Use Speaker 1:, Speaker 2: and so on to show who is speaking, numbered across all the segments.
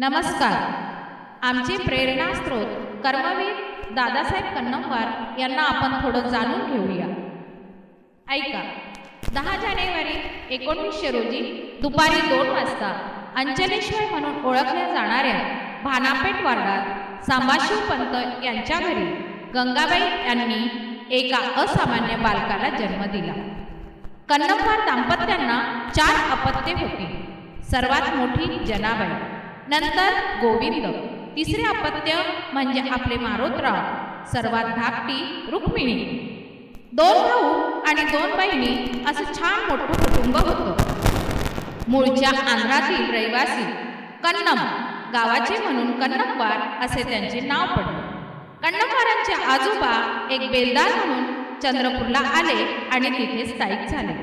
Speaker 1: नमस्कार. आमचे प्रेरणास्त्रोत कर्मवीर दादासाहेब कन्नमवार यांना आपण थोडं जाणून घेऊया. ऐका दहा जानेवारी एकोणीसशे रोजी दुपारी दोन वाजता अंचलेश्वर म्हणून ओळखल्या जाणाऱ्या भानापेठ वार्डात सांबाशिव पंत यांच्या घरी गंगाबाई यांनी एका असामान्य बालकाला जन्म दिला. कन्नमवार दाम्पत्यांना चार अपत्ये होती. सर्वात मोठी जनाबाई. नंतर गोविंद. तिसरे अपत्य म्हणजे आपले मारोतराव. सर्वात धाकटी रुक्मिणी. दोन भाऊ आणि दोन बहिणी असं छान मोठं कुटुंब होतं. मूळच्या आंध्रातील रहिवासी कन्नम गावाचे म्हणून कन्नमवार असे त्यांचे नाव पडले. कन्नमवारांचे आजोबा एक बेलदार म्हणून चंद्रपूरला आले आणि तिथे स्थायिक झाले.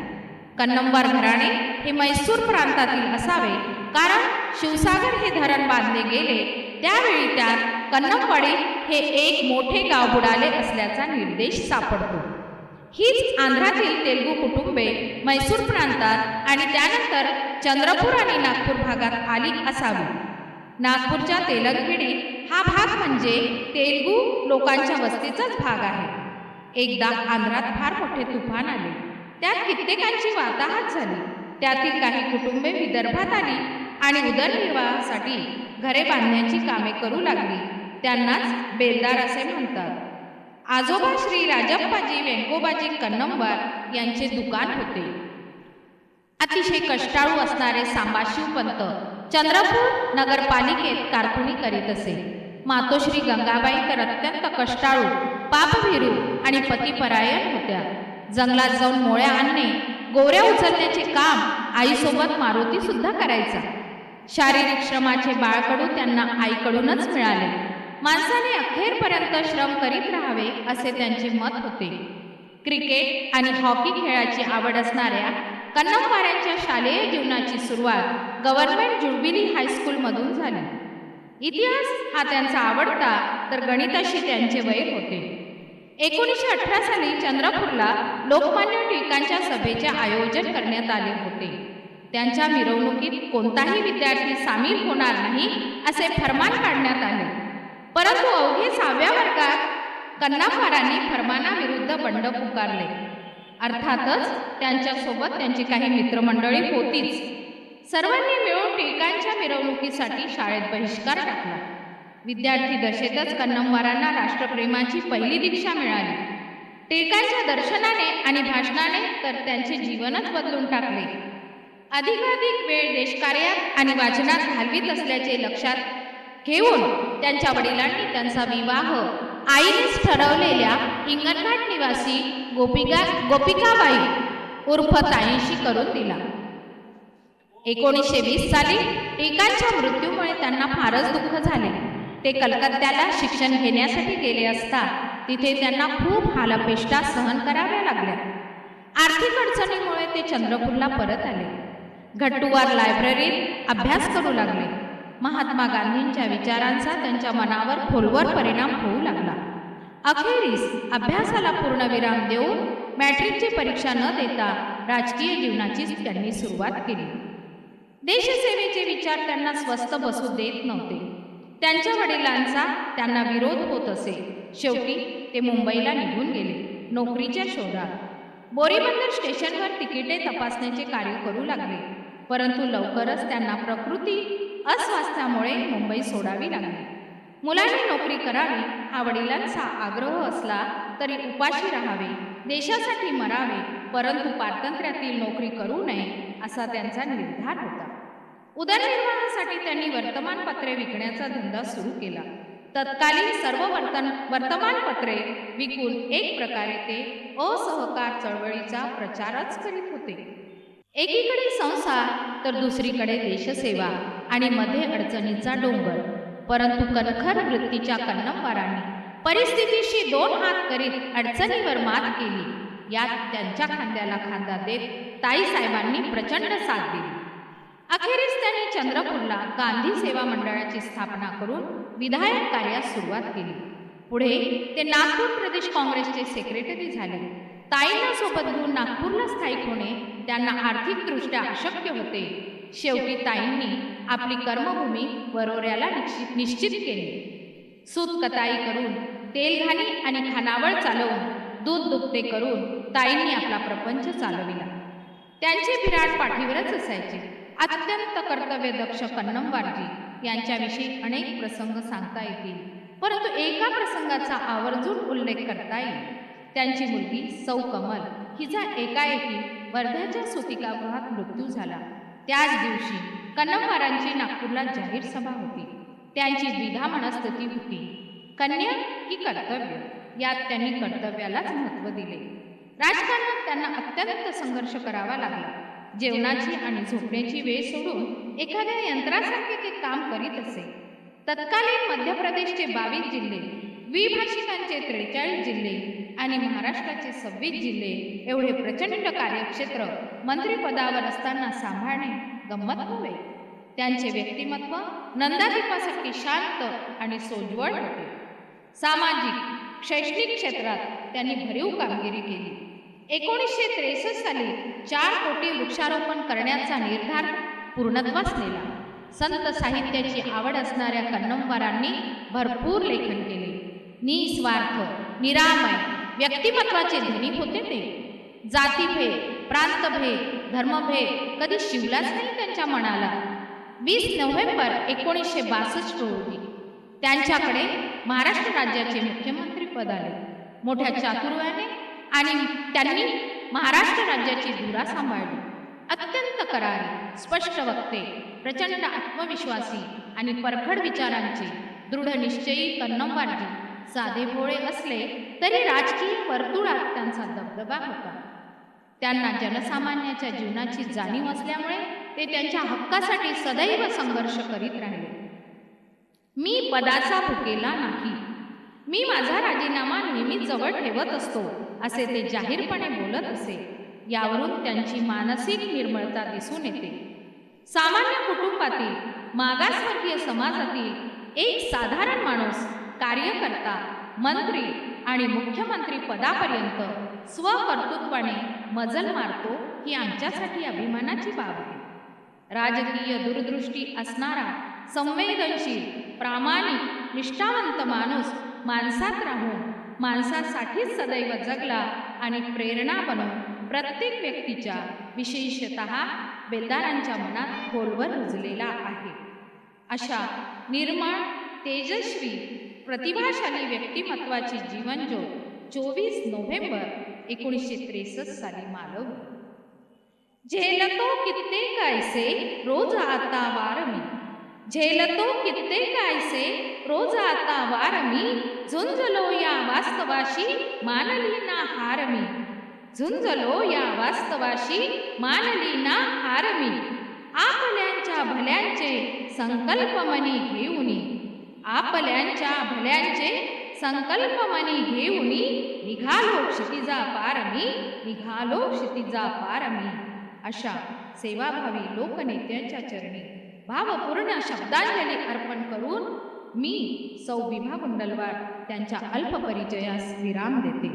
Speaker 1: कन्नमवार घराणे हे मैसूर प्रांतातील असावे कारण शिवसागर हे धरण बांधले गेले. त्यावेळी त्यात कन्नमवाडी हे एक मोठे गाव बुडाले असल्याचा निर्देश सापडतो. हीच आंध्रातील तेलुगू कुटुंबे मैसूर प्रांतात आणि त्यानंतर चंद्रपूर आणि नागपूर भागात आली असावी. नागपूरच्या तेलंगखेडी हा भाग म्हणजे तेलुगू लोकांच्या वस्तीचाच भाग आहे. एकदा आंध्रात फार मोठे तुफान आले. त्यात कित्येकांची वाताहात झाली. त्यातील काही कुटुंबे विदर्भात आली. आणि उदरनिर्वाहासाठी घरे बांधण्याची कामे करू लागली. त्यांनाच बेलदार असे म्हणतात. आजोबा श्री राजप्पाजी वेंकोबाजी कन्नंबार यांचे दुकान होते. अतिशय कष्टाळू असणारे सांबाशिव पंत चंद्रपूर नगरपालिकेत कारकुनी करीत असे. मातोश्री गंगाबाई तर अत्यंत कष्टाळू पापभिरू आणि पतिपरायण होत्या. जंगलात जाऊन मोळ्या आणणे गोऱ्या उचलण्याचे काम आईसोबत मारुती सुद्धा करायचा. शारीरिक श्रमाचे बाळकडू त्यांना आईकडूनच मिळाले. माणसाने अखेरपर्यंत श्रम करीत राहावे असे त्यांचे मत होते. क्रिकेट आणि हॉकी खेळाची आवड असणाऱ्या कन्नमवाऱ्यांच्या शालेय जीवनाची सुरुवात गव्हर्नमेंट जुबिली हायस्कूलमधून झाली. इतिहास हा त्यांचा आवडता तर गणिताशी त्यांचे वैर होते. एकोणीसशे अठरा साली चंद्रपूरला लोकमान्य टिळकांच्या सभेचे आयोजन करण्यात आले होते. त्यांच्या मिरवणुकीत कोणताही विद्यार्थी सामील होणार नाही असे फरमान काढण्यात आले. परंतु अवघे सहाव्या वर्गात कन्नाफारांनी फरमानाविरुद्ध बंड पुकारले. अर्थातच त्यांच्यासोबत त्यांची काही मित्रमंडळी होतीच. सर्वांनी मिळून टिळकांच्या मिरवणुकीसाठी शाळेत बहिष्कार टाकला. विद्यार्थी दशेतच कन्नमवारांना राष्ट्रप्रेमाची पहिली दीक्षा मिळाली. टिळकांच्या दर्शनाने आणि भाषणाने तर त्यांचे जीवनच बदलून टाकले. अधिकाधिक वेळ देशकार्यात आणि वाचनात घालवीत असल्याचे लक्षात घेऊन त्यांच्या वडिलांनी त्यांचा विवाह आईनेच ठरवलेल्या हिंगणघाट निवासी गोपिका गोपिकाबाई उर्फ ताईंशी करून दिला. एकोणीसशे वीस साली टिळकांच्या मृत्यूमुळे त्यांना फारच दुःख झाले. ते कलकत्त्याला शिक्षण घेण्यासाठी गेले असता तिथे त्यांना खूप हालपेष्टा सहन कराव्या लागल्या. आर्थिक अडचणीमुळे ते चंद्रपूरला परत आले. घट्टुवार लायब्ररीत अभ्यास करू लागले. महात्मा गांधींच्या विचारांचा त्यांच्या मनावर खोलवर परिणाम होऊ लागला. अखेरीस अभ्यासाला पूर्णविराम देऊन मॅट्रिकची परीक्षा न देता राजकीय जीवनाची त्यांनी सुरुवात केली. देशसेवेचे विचार त्यांना स्वस्त बसू देत नव्हते. त्यांच्या वडिलांचा त्यांना विरोध होत असे. शेवटी ते मुंबईला निघून गेले. नोकरीच्या शोधात. बोरीबंदर स्टेशनवर तिकिटे तपासण्याचे कार्य करू लागले. परंतु लवकरच त्यांना प्रकृती अस्वास्थ्यामुळे मुंबई सोडावी लागली. मुलांनी नोकरी करावी हा वडिलांचा आग्रह असला तरी उपाशी राहावे देशासाठी मरावे परंतु पारतंत्र्यातील नोकरी करू नये असा त्यांचा निर्धार होता. उदरनिर्वाहासाठी त्यांनी वर्तमानपत्रे विकण्याचा धंदा सुरू केला. तत्कालीन सर्व वर्तन वर्तमानपत्रे विकून एक प्रकारे ते असहकार चळवळीचा प्रचारच करीत होते. एकीकडे संसार तर दुसरीकडे देशसेवा आणि मध्ये अडचणीचा डोंगर. परंतु कणखर वृत्तीच्या कन्नमवारांनी परिस्थितीशी दोन हात करीत अडचणीवर मात केली. यात त्यांच्या खांद्याला खांदा देत ताईसाहेबांनी प्रचंड साथ दिली. अखेरीस त्यांनी चंद्रपूरला गांधी सेवा मंडळाची स्थापना करून विधायक कार्यास सुरुवात केली. पुढे ते नागपूर प्रदेश काँग्रेसचे सेक्रेटरी झाले. ताईंना सोबत घेऊन नागपूरला स्थायिक होणे त्यांना आर्थिकदृष्ट्या अशक्य होते. शेवटी ताईंनी आपली कर्मभूमी वरोऱ्याला निश्चित निश्चित केली. सूत कताई करून तेलघाणी आणि खानावळ चालवून दूध दुपते करून ताईंनी आपला प्रपंच चालविला. त्यांचे विराट पाठीवरच असायचे. अत्यंत कर्तव्यदक्ष कन्नमवारजी यांच्याविषयी अनेक प्रसंग सांगता येतील. परंतु एका प्रसंगाचा आवर्जून उल्लेख करता येईल. त्यांची मुलगी सौ कमल हिचा एकाएकी वर्ध्याच्या सुतिकागृहात मृत्यू झाला. त्याच दिवशी कन्नमवारांची नागपूरला जाहीर सभा होती. त्यांची द्विधा मनस्थिती होती. कन्या की कर्तव्य यात त्यांनी कर्तव्यालाच महत्त्व दिले. राजकारणात त्यांना अत्यंत संघर्ष करावा लागला. जेवणाची आणि झोपण्याची वेळ सोडून एखाद्या यंत्रासारखे ते काम करीत असे. तत्कालीन मध्य प्रदेशचे बावीस जिल्हे द्विभाषिकांचे त्रेचाळीस जिल्हे आणि महाराष्ट्राचे सव्वीस जिल्हे एवढे प्रचंड कार्यक्षेत्र मंत्रिपदावर असताना सांभाळणे गंमत नव्हे. त्यांचे व्यक्तिमत्व नंदादीपासारखे शांत आणि सोज्वळ होते. सामाजिक शैक्षणिक क्षेत्रात त्यांनी भरीव कामगिरी केली. एकोणीसशे त्रेसष्ट साली चार कोटी वृक्षारोपण करण्याचा निर्धार पूर्णत्वास नेला. संत साहित्याची आवड असणाऱ्या कन्नमवारांनी भरपूर लेखन केले. निस्वार्थ निरामय व्यक्तिमत्वाचे धनी होते ते. जातीभेद प्रांतभेद धर्मभेद कधी शिवलाच नाही त्यांच्या मनाला. वीस नोव्हेंबर एकोणीसशे बासष्ट रोजी त्यांच्याकडे महाराष्ट्र राज्याचे मुख्यमंत्री पद आले. मोठ्या चातुर्याने आणि त्यांनी महाराष्ट्र राज्याची धुरा सांभाळली. अत्यंत करारी स्पष्ट वक्ते प्रचंड आत्मविश्वासी आणि परखड विचारांचे दृढ निश्चयी कन्नमवारजी साधे भोळे असले तरी राजकीय वर्तुळात त्यांचा दबदबा होता. त्यांना जनसामान्याच्या जीवनाची जाणीव असल्यामुळे ते त्यांच्या हक्कासाठी सदैव संघर्ष करीत राहिले. मी पदाचा भुकेला नाही. मी माझा राजीनामा नेहमी जवळ ठेवत असतो असे ते जाहीरपणे बोलत असे. यावरून त्यांची मानसिक निर्मळता दिसून येते. सामान्य कुटुंबातील मागासवर्गीय समाजातील एक साधारण माणूस कार्यकर्ता मंत्री आणि मुख्यमंत्री पदापर्यंत स्वकर्तृत्वाने मजल मारतो ही आमच्यासाठी अभिमानाची बाब आहे. राजकीय दूरदृष्टी असणारा संवेदनशील प्रामाणिक निष्ठावंत माणूस माणसात राहून माणसासाठीच सदैव जगला आणि प्रेरणा बनून प्रत्येक व्यक्तीच्या विशेषत बेलदारांच्या मनात खोलवर रुजलेला आहे. अशा निर्मळ तेजस्वी प्रतिभाशाली व्यक्तिमत्वाची जीवनज्योत चोवीस नोव्हेंबर एकोणीसशे त्रेसष्ट साली मालवली झेलतो कित्येक ऐसे रोज आता वारमी झेलतो कित्येक ऐसे रोज आता वारमी झुंजलो या वास्तवाशी मानली ना हारमी झुंजलो या वास्तवाशी मानली ना हारमी आपल्यांच्या भल्यांचे संकल्प मनी घेऊनी आपल्यांच्या भल्यांचे संकल्प मनी घेऊन निघालो क्षितिजा पारमी निघालो क्षितिजा पारमी. अशा सेवाभावी लोकनेत्यांच्या चरणी भावपूर्ण शब्दांजली अर्पण करून मी सौ विभा कुंडलवार त्यांच्या अल्प परिचयास विराम देते.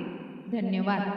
Speaker 1: धन्यवाद.